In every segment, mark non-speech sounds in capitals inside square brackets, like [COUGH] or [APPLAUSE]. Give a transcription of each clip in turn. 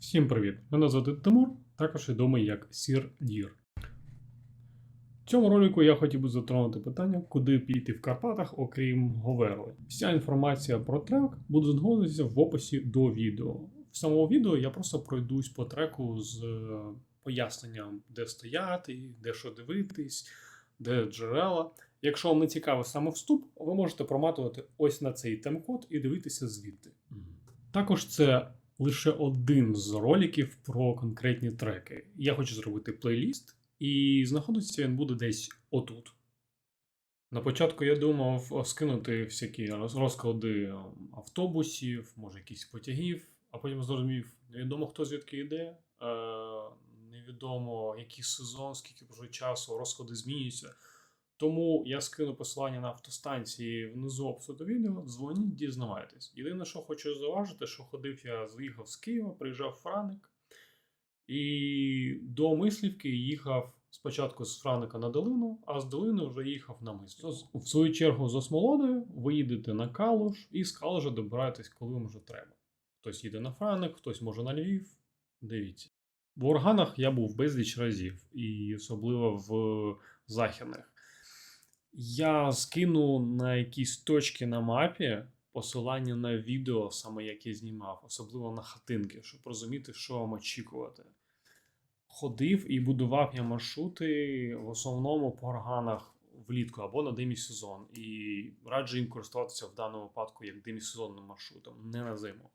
Всім привіт! Мене звати Тимур, також відомий як Сір Дір. В цьому ролику я хотів би затронути питання, куди піти в Карпатах, окрім Говерли. Вся інформація про трек буде знаходитися в описі до відео. В самому відео я просто пройдусь по треку з е, поясненням, де стояти, де що дивитись, де джерела. Якщо вам не цікавий саме вступ, ви можете проматувати ось на цей темкод і дивитися звідти. Також це лише один з роликів про конкретні треки. Я хочу зробити плейліст, і знаходиться він буде десь отут. На початку я думав скинути всякі розклади автобусів, може якісь потягів, а потім зрозумів, невідомо хто звідки йде, е, невідомо який сезон, скільки вже часу, розклади змінюються. Тому я скину посилання на автостанції внизу опису відео. Дзвоніть, дізнавайтесь. Єдине, що хочу зауважити, що ходив я, з'їхав з Києва, приїжджав в Франик, і до Мислівки їхав спочатку з Франика на долину, а з долини вже їхав на Мислів. В свою чергу з Осмолодою ви їдете на Калуш і з Калужа добираєтесь, коли вам вже треба. Хтось їде на Франик, хтось може на Львів. Дивіться. В органах я був безліч разів, і особливо в західних. Я скину на якісь точки на мапі посилання на відео, саме як я знімав, особливо на хатинки, щоб розуміти, що вам очікувати. Ходив і будував я маршрути в основному по органах влітку або на демісезон. І раджу їм користуватися в даному випадку як демісезонним маршрутом, не на зиму.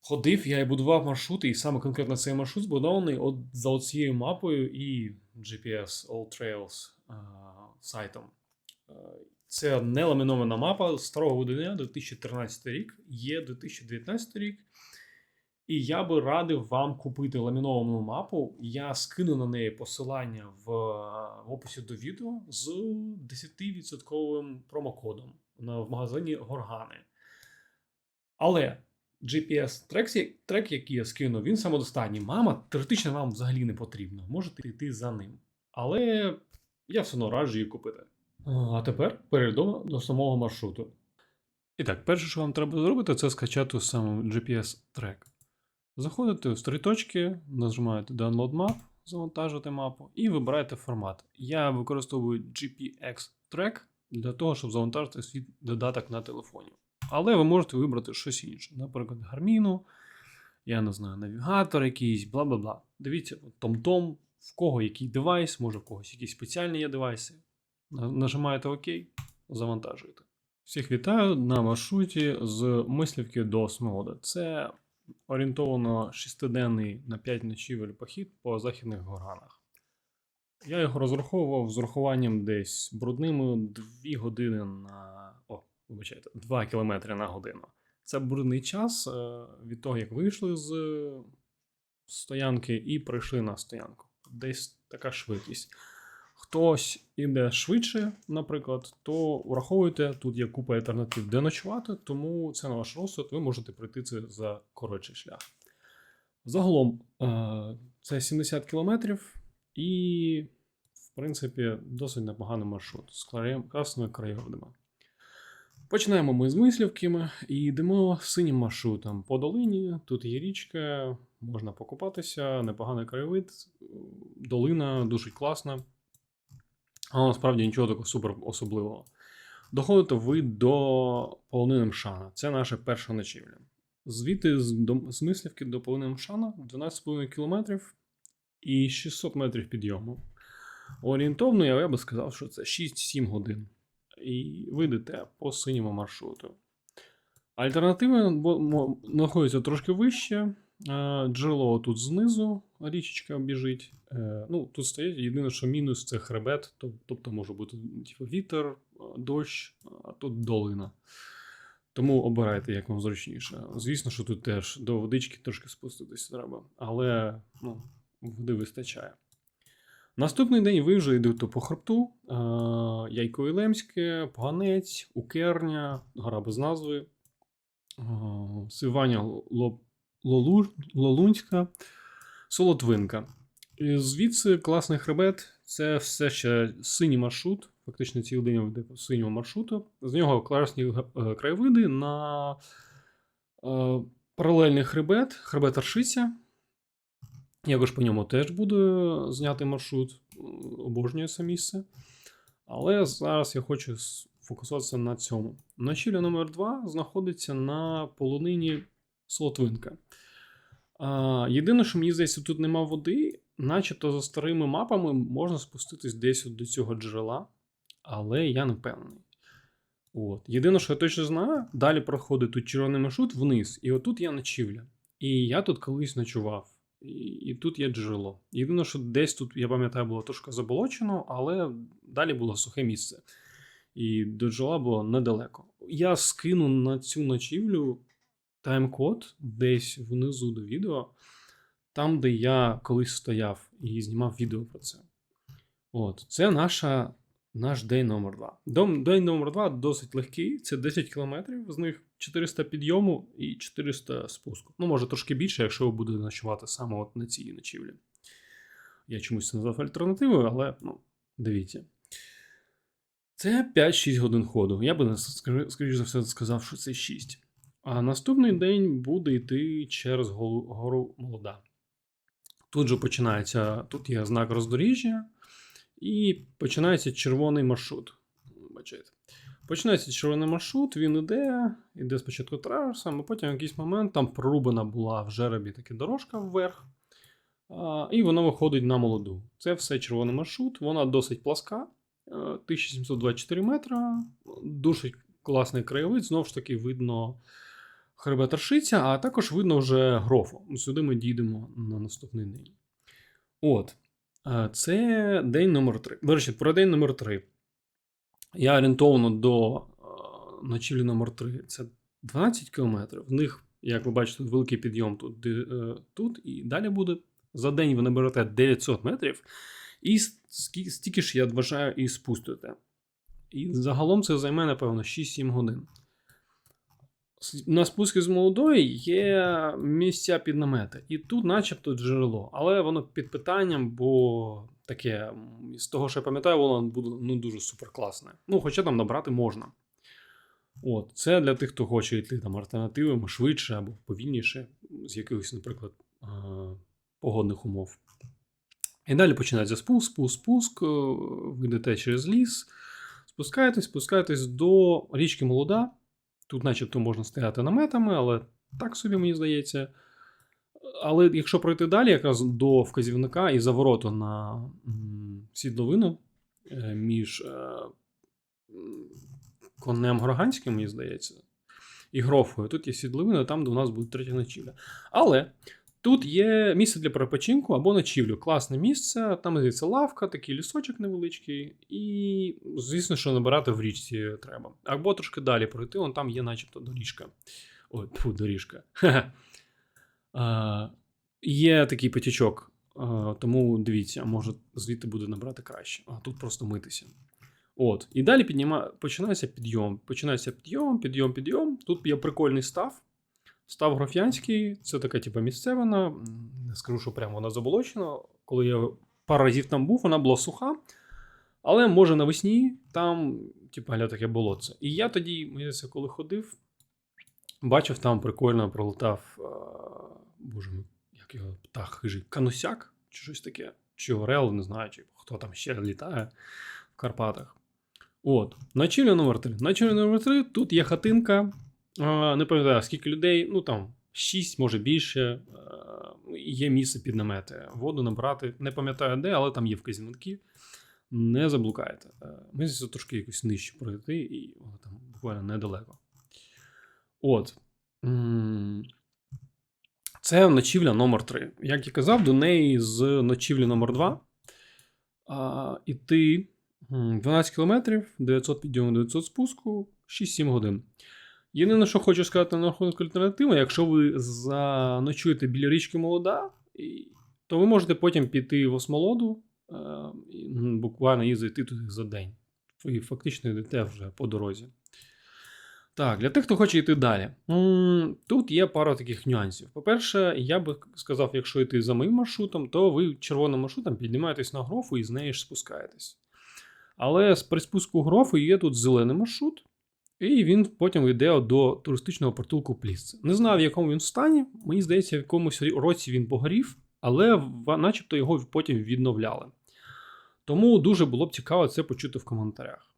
Ходив я і будував маршрути, і саме конкретно цей маршрут збудований от за цією мапою і GPS All Trails е, сайтом. Е, Це не ламінована мапа старого видання 2013 рік, є 2019 рік. І я би радив вам купити ламіновану мапу. Я скину на неї посилання в, в описі до відео з 10% промокодом в магазині Горгани. Але GPS трек, трек, який я скину, він самодостатній. Мама теоретично вам взагалі не потрібна. Можете йти за ним. Але я все одно раджу її купити. А тепер перейдемо до самого маршруту. І так, перше, що вам треба зробити, це скачати саме GPS-трек. Заходите в три точки, нажимаєте Download Map, завантажити мапу і вибираєте формат. Я використовую GPX Track для того, щоб завантажити свій додаток на телефоні. Але ви можете вибрати щось інше, наприклад, гарміну, я не знаю, навігатор якийсь, бла бла бла. Дивіться, TomTom, в кого який девайс, може в когось якісь спеціальні є девайси. Нажимаєте ОК, завантажуєте. Всіх вітаю на маршруті з Мислівки до Смолода. Це орієнтовано шестиденний на 5 ночівель похід по західних горганах. Я його розраховував з урахуванням десь брудними 2 години на. О, вибачайте, 2 кілометри на годину. Це брудний час е, від того, як вийшли з стоянки і прийшли на стоянку. Десь така швидкість. Хтось іде швидше, наприклад, то враховуйте, тут є купа альтернатив, де ночувати, тому це на ваш розсуд, ви можете пройти це за коротший шлях. Загалом е, це 70 кілометрів і, в принципі, досить непоганий маршрут з класними краєвидами. Починаємо ми з мислівки і йдемо синім маршрутом по долині. Тут є річка, можна покупатися, непоганий краєвид, долина дуже класна. Але насправді нічого такого супер особливого. Доходите ви до полонини Мшана. Це наша перша ночівля. Звідти з, Мислівки до полонини Мшана 12,5 кілометрів і 600 метрів підйому. Орієнтовно, я би сказав, що це 6-7 годин. І ви йдете по синьому маршруту. Альтернативи знаходяться трошки вище. Е, Джерело тут знизу, річечка біжить. Е, Ну, тут стоять єдине, що мінус це хребет, тобто може бути типу, вітер, е, дощ, а тут долина. Тому обирайте, як вам зручніше. Звісно, що тут теж до водички трошки спуститися треба, але ну, води вистачає. Наступний день ви вже йдете по хребту, е, Яйко Ілемське, Поганець, Укерня, гора без назви, е, Сиваня Ло- Лолу- Лолунська, Солотвинка. І звідси класний хребет це все ще синій маршрут, фактично цілий день йде по синьому маршруту. З нього класні е, краєвиди на е, паралельний хребет, хребет Аршиця. Якось по ньому теж буде зняти маршрут. Обожнюю це місце. Але зараз я хочу сфокусуватися на цьому. Ночівля номер 2 знаходиться на полонині Солотвинка. Єдине, що мені здається, тут нема води, начебто за старими мапами можна спуститись десь до цього джерела, але я не впевнений. От. Єдине, що я точно знаю, далі проходить тут червоний маршрут вниз, і отут є ночівля. І я тут колись ночував. І, і тут є джерело. Єдине, що десь тут, я пам'ятаю, було трошки заболочено, але далі було сухе місце. І до джерела було недалеко. Я скину на цю ночівлю тайм-код десь внизу до відео, там, де я колись стояв і знімав відео про це. От, це наша, наш день номер 2. День номер 2 досить легкий, це 10 кілометрів, з них 400 підйому і 400 спуску. Ну, може, трошки більше, якщо ви будете ночувати саме от на цій ночівлі. Я чомусь це назвав альтернативою, але ну, дивіться. Це 5-6 годин ходу. Я би, скоріш за все, сказав, що це 6. А наступний день буде йти через гору, Молода. Тут же починається, тут є знак роздоріжжя, і починається червоний маршрут. Бачите. Починається червоний маршрут, він іде, іде спочатку траверсом, а потім в якийсь момент там прорубана була в жеребі така дорожка вверх, і вона виходить на молоду. Це все червоний маршрут, вона досить пласка, е, 1724 метра, дуже класний краєвид, знову ж таки, видно хребет Аршиця, а також видно вже грофу. Сюди ми дійдемо на наступний день. От. е, Це день номер 3. До про день номер 3. Я орієнтовно до е, ночівлі номер 3 це 12 кілометрів. В них, як ви бачите, великий підйом тут, е, тут і далі буде. За день ви наберете 900 метрів, і стільки ж, я вважаю, і спустите. І загалом це займе, напевно, 6-7 годин. На спуску з молодої є місця під намети. І тут, начебто, джерело. Але воно під питанням, бо таке, з того, що я пам'ятаю, воно буде ну, дуже суперкласне. Ну, хоча там набрати можна. От, це для тих, хто хоче йти там альтернативами швидше або повільніше, з якихось, наприклад, погодних умов. І далі починається спуск, спуск, спуск. е, Ви йдете через ліс, спускаєтесь, спускаєтесь до річки Молода. Тут, начебто, можна стояти наметами, але так собі мені здається. Але якщо пройти далі, якраз до вказівника і завороту на сідловину е, між е, конем Горганським, мені здається, і Грофою, тут є сідловина, там, де у нас буде третя ночівля. Але тут є місце для перепочинку або ночівлю. Класне місце, там здається лавка, такий лісочок невеличкий, і, звісно, що набирати в річці треба. Або трошки далі пройти, вон там є, начебто, доріжка. Ой, тьфу, доріжка. [LAUGHS] Є такий потічок, тому дивіться, може звідти буде набрати краще. А тут просто митися. От. І далі підніма... починається підйом. Починається підйом, підйом, підйом. Тут є прикольний став. Став граф'янський, це така, типу, місцевина. Не скажу, що прямо вона заболочена. Коли я пару разів там був, вона була суха. Але може навесні там, типу, гля таке болотце. І я тоді, здається, коли ходив, бачив, там прикольно пролетав. Боже мій, як його птах хижий, канусяк чи щось таке. Чи Орел, не знаю, чи хто там ще літає в Карпатах. От, ночівля номер 3. Ночівля номер 3, тут є хатинка. Не пам'ятаю, скільки людей, ну там 6, може більше. Є місце під намети. Воду набрати. Не пам'ятаю де, але там є вказівники. Не заблукаєте. Е, Ми здається, трошки якось нижче пройти, і воно там буквально недалеко. От. Це ночівля номер 3. Як я казав, до неї з ночівлі номер 2 а, іти 12 кілометрів, 900 підйому, 900 спуску, 6-7 годин. Єдине, що хочу сказати на рахунок альтернативи, якщо ви заночуєте біля річки Молода, то ви можете потім піти в Осмолоду, е, і, буквально і зайти туди за день. Ви фактично йдете вже по дорозі. Так, для тих, хто хоче йти далі. Тут є пара таких нюансів. По-перше, я би сказав, якщо йти за моїм маршрутом, то ви червоним маршрутом піднімаєтесь на грофу і з неї ж спускаєтесь. Але при спуску грофу є тут зелений маршрут, І він потім йде до туристичного притулку Плісце. Не знаю, в якому він стані. Мені здається, в якомусь році він погорів, але начебто його потім відновляли. Тому дуже було б цікаво це почути в коментарях.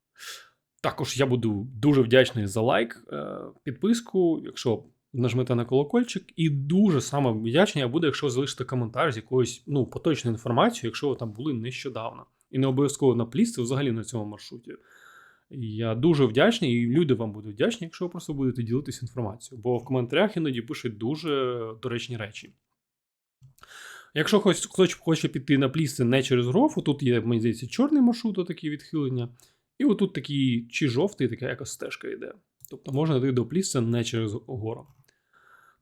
Також я буду дуже вдячний за лайк, е, підписку, якщо нажмете на колокольчик. І дуже саме вдячний я буду, якщо залишите коментар з якоюсь ну, поточною інформацією, якщо ви там були нещодавно. І не обов'язково на плісці, взагалі на цьому маршруті. Я дуже вдячний, і люди вам будуть вдячні, якщо ви просто будете ділитися інформацією, бо в коментарях іноді пишуть дуже доречні речі. Якщо хтось, хтось хоче піти на плісти не через грофу, тут є, мені здається, чорний маршрут, такі відхилення. І отут такий чи жовтий, така якась стежка йде. Тобто можна йти до плісця не через гору.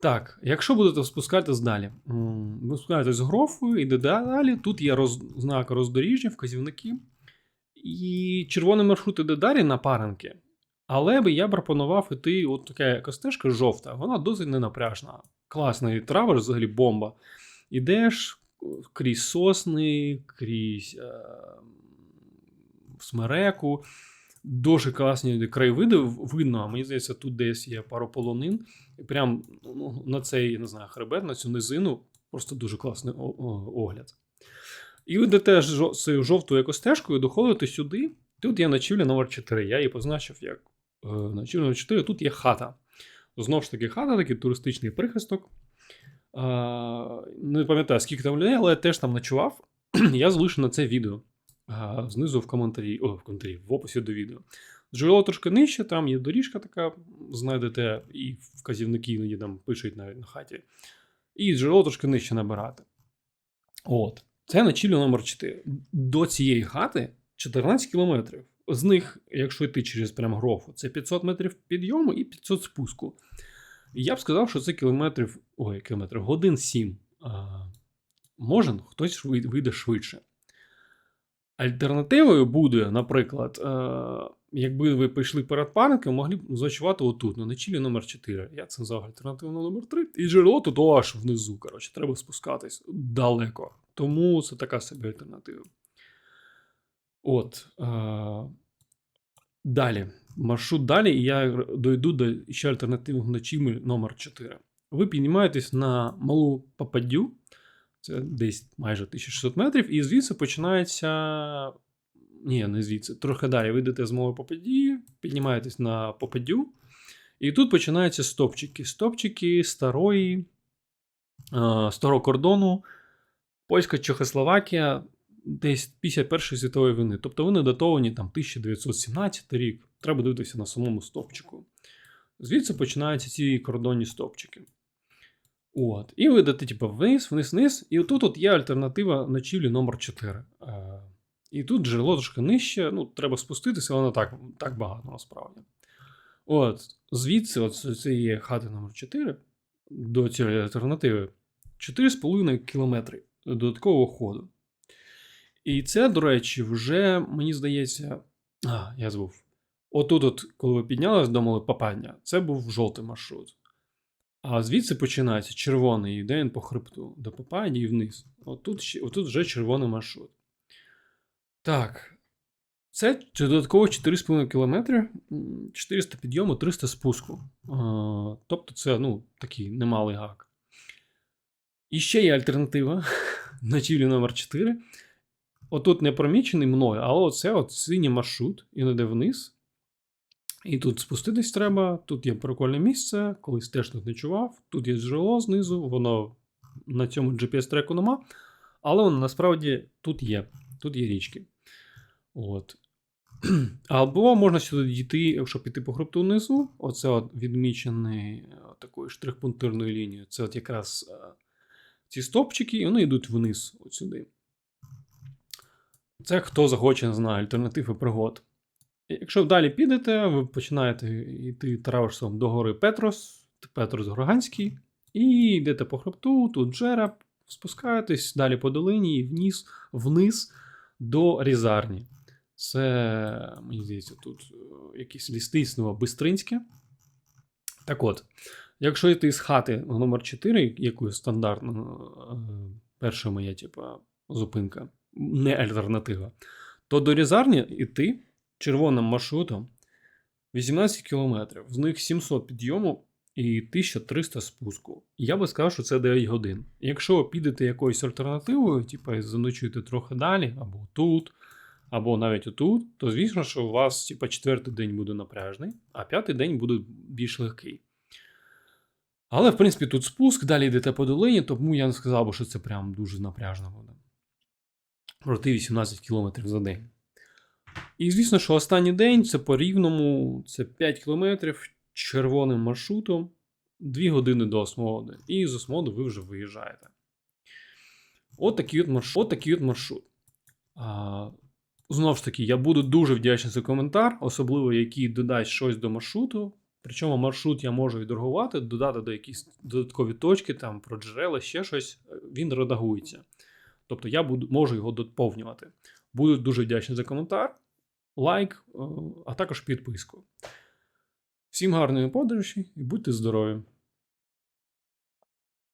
Так, якщо будете спускатись далі, ви спускаєтесь з грофою, іде далі. Тут є роз, знак роздоріжжя, вказівники. І червоний маршрут іде далі на паринки. Але би я пропонував іти, от така якась стежка жовта, вона досить ненапряжна. Класний траверс, взагалі бомба. Ідеш крізь сосни, крізь е, смереку. Дуже класні краєвиди видно. Мені здається, тут десь є пару полонин. І прям ну, на цей, не знаю, хребет, на цю низину просто дуже класний огляд. І ви йдете цією жовтою екостежкою, доходите сюди. Тут є ночівля номер 4. Я її позначив як е, ночівля номер 4. Тут є хата. Знову ж таки, хата, такий туристичний прихисток. Не пам'ятаю, скільки там людей, але я теж там ночував. [CLEARS THROAT] я залишу на це відео. Знизу в коментарі, о, в коментарі, в описі до відео. Джерело трошки нижче, там є доріжка така, знайдете, і вказівники іноді там пишуть навіть на хаті. І джерело трошки нижче набирати. От. Це ночівля номер 4. До цієї хати 14 кілометрів. З них, якщо йти через прям грофу, це 500 метрів підйому і 500 спуску. Я б сказав, що це кілометрів, ой, кілометрів, годин 7. А, може, хтось вийде швидше. Альтернативою буде, наприклад, якби ви прийшли перед парком, могли б ночувати отут, на ночівлі номер 4. Я це назвав альтернативу номер 3. І джерело тут аж внизу. Коротше, треба спускатись далеко. Тому це така собі альтернатива. От. Е, далі. Маршрут далі, і я дойду до ще альтернативного ночівлі номер 4. Ви піднімаєтесь на малу Пападю, це десь майже 1600 метрів, і звідси починається. Ні, не звідси. Трохи далі. Ви з малої Пападі, піднімаєтесь на Попадю, і тут починаються стопчики. Стопчики старої, старого кордону, Польська Чехословакія, десь після Першої світової війни. Тобто вони датовані там 1917 рік. Треба дивитися на самому стопчику. Звідси починаються ці кордонні стопчики. От. І ви йдете, типу, вниз, вниз, вниз. І отут от є альтернатива ночівлі номер 4. Е, і тут джерело трошки нижче. Ну, треба спуститися, але так, так багато насправді. От, звідси, от з цієї хати номер 4 до цієї альтернативи 4,5 кілометри додаткового ходу. І це, до речі, вже, мені здається. А, я забув. Отут, от, коли ви піднялись до Малої Папання, це був жовтий маршрут. А звідси починається червоний, йде він по хребту до Папані і вниз. Отут, отут вже червоний маршрут. Так. Це додатково 4,5 кілометри, м, 400 підйому, 300 спуску. Тобто це ну, такий немалий гак. І ще є альтернатива [LAUGHS] ночівлі номер 4. Отут не промічений мною, але оце от синій маршрут, він йде вниз. І тут спуститись треба. Тут є прикольне місце, колись теж тут ночував. Тут є джерело знизу, воно на цьому GPS-треку нема. Але воно насправді тут є. Тут є річки. От. [CLEARS THROAT] Або можна сюди дійти, якщо піти по хребту внизу. Оце от відмічений е, такою штрих-пунктирною лінією. Це от якраз е, ці стопчики, і вони йдуть вниз от сюди. Це хто захоче, не знаю, альтернативи пригод. Якщо далі підете, ви починаєте йти траверсом до гори Петрос, Петрос Горганський, і йдете по хребту, тут жереб, спускаєтесь далі по долині і вниз, вниз до Різарні. Це, мені здається, тут е, якесь лістицтво Бистринське. Так от, якщо йти з хати номер 4, якою стандартно е, перша моя, типа, зупинка, не альтернатива, то до Різарні йти червоним маршрутом 18 кілометрів, з них 700 підйому і 1300 спуску. Я би сказав, що це 9 годин. Якщо підете якоюсь альтернативою, типу заночуєте трохи далі, або тут, або навіть отут, то звісно, що у вас типу, четвертий день буде напряжний, а п'ятий день буде більш легкий. Але, в принципі, тут спуск, далі йдете по долині, тому я не сказав би, що це прям дуже напряжно буде. Проти 18 км за день. І звісно, що останній день це по рівному, це 5 км червоним маршрутом, 2 години до Осмоди. І з Осмоди ви вже виїжджаєте. От такий от маршрут. От такий от маршрут. А, знову ж таки, я буду дуже вдячний за коментар, особливо який додасть щось до маршруту. Причому маршрут я можу відреагувати, додати до якісь додаткові точки, там про джерела, ще щось. Він редагується. Тобто я буду, можу його доповнювати. Буду дуже вдячний за коментар, лайк, е, а також підписку. Всім гарної подорожі і будьте здорові!